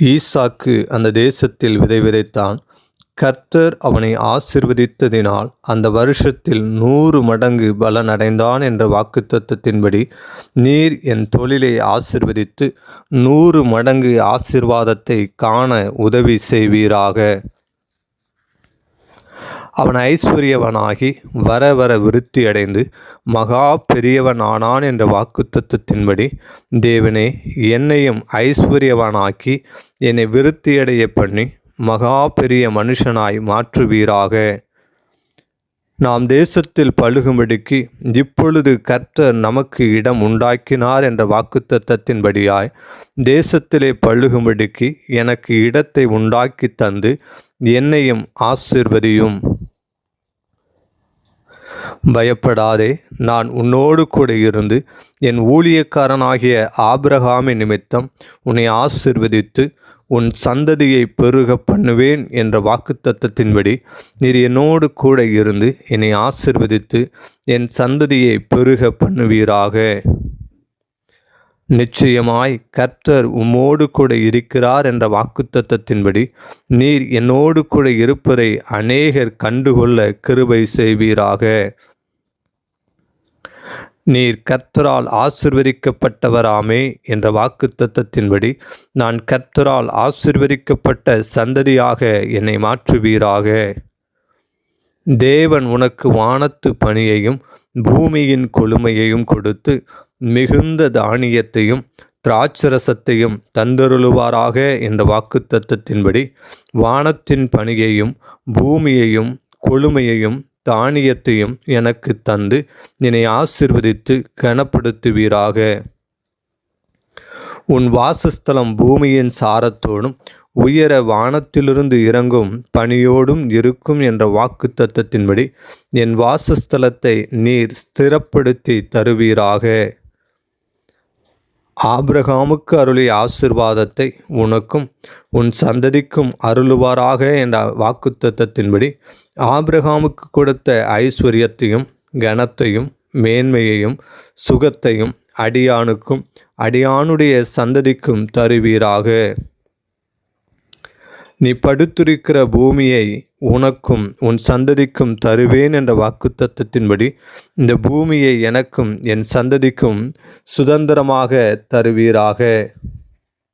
ஈசாக்கு அந்த தேசத்தில் விதை விதைத்தான். கர்த்தர் அவனை ஆசிர்வதித்ததினால் அந்த வருஷத்தில் நூறு மடங்கு பலனடைந்தான் என்ற வாக்குத்தத்தத்தின்படி நீர் என் தொழிலை ஆசிர்வதித்து நூறு மடங்கு ஆசிர்வாதத்தை காண உதவி செய்வீராக. அவன் ஐஸ்வர்யவனாகி வர வர விருத்தியடைந்து மகா பெரியவனானான் என்ற வாக்குத்தத்தத்தின்படி தேவனே என்னையும் ஐஸ்வர்யவனாக்கி என்னை விருத்தியடைய பண்ணி மகா பெரிய மனுஷனாய் மாற்றுவீராக. நாம் தேசத்தில் பழுகும்படிக்கு இப்பொழுது கர்த்தர் நமக்கு இடம் உண்டாக்கினார் என்ற வாக்குத்தத்தத்தின்படியாய் தேசத்திலே பழுகும்படிக்கு எனக்கு இடத்தை உண்டாக்கி தந்து என்னையும் ஆசிர்வதியும். பயப்படாதே நான் உன்னோடு கூட இருந்து என் ஊழியக்காரனாகிய ஆபிரகாமின் நிமித்தம் உன்னை ஆசிர்வதித்து உன் சந்ததியை பெருக பண்ணுவேன் என்ற வாக்குத்தத்தத்தின்படி நீர் என்னோடு கூட இருந்து என்னை ஆசிர்வதித்து என் சந்ததியை பெருக பண்ணுவீராக. நிச்சயமாய் கர்த்தர் உம்மோடு கூட இருக்கிறார் என்ற வாக்குத்தத்தத்தின்படி நீர் என்னோடு கூட இருப்பதை அநேகர் கண்டுகொள்ள கிருபை செய்வீராக. நீர் கர்த்தரால் ஆசிர்வதிக்கப்பட்டவராமே என்ற வாக்குத்தத்தத்தின்படி நான் கர்த்தரால் ஆசிர்வதிக்கப்பட்ட சந்ததியாக என்னை மாற்றுவீராக. தேவன் உனக்கு வானத்து பணியையும் பூமியின் கொழுமையையும் கொடுத்து மிகுந்த தானியத்தையும் திராட்சரசத்தையும் தந்தருளுவாராக என்ற வாக்குத்தத்தத்தின்படி வானத்தின் பணியையும் பூமியையும் கொழுமையையும் தானியத்தையும் எனக்கு தந்து என்னை ஆசிர்வதித்து கனப்படுத்துவீராக. உன் வாசஸ்தலம் பூமியின் சாரத்தோடும் உயர வானத்திலிருந்து இறங்கும் பணியோடும் இருக்கும் என்ற வாக்கு தத்தத்தின்படி என் வாசஸ்தலத்தை நீர் ஸ்திரப்படுத்தி தருவீராக. ஆபிரகாமுக்கு அருளிய ஆசிர்வாதத்தை உனக்கும் உன் சந்ததிக்கும் அருளுவாராக என்ற வாக்குத்தத்தின்படி ஆபிரகாமுக்கு கொடுத்த ஐஸ்வர்யத்தையும் கனத்தையும் மேன்மையையும் சுகத்தையும் அடியானுக்கும் அடியானுடைய சந்ததிக்கும் தருவீராக. நீ படுத்திருக்கிற பூமியை உனக்கும் உன் சந்ததிக்கும் தருவேன் என்ற வாக்குத்தத்தின்படி இந்த பூமியை எனக்கும் என் சந்ததிக்கும் சுதந்திரமாக தருவீராக.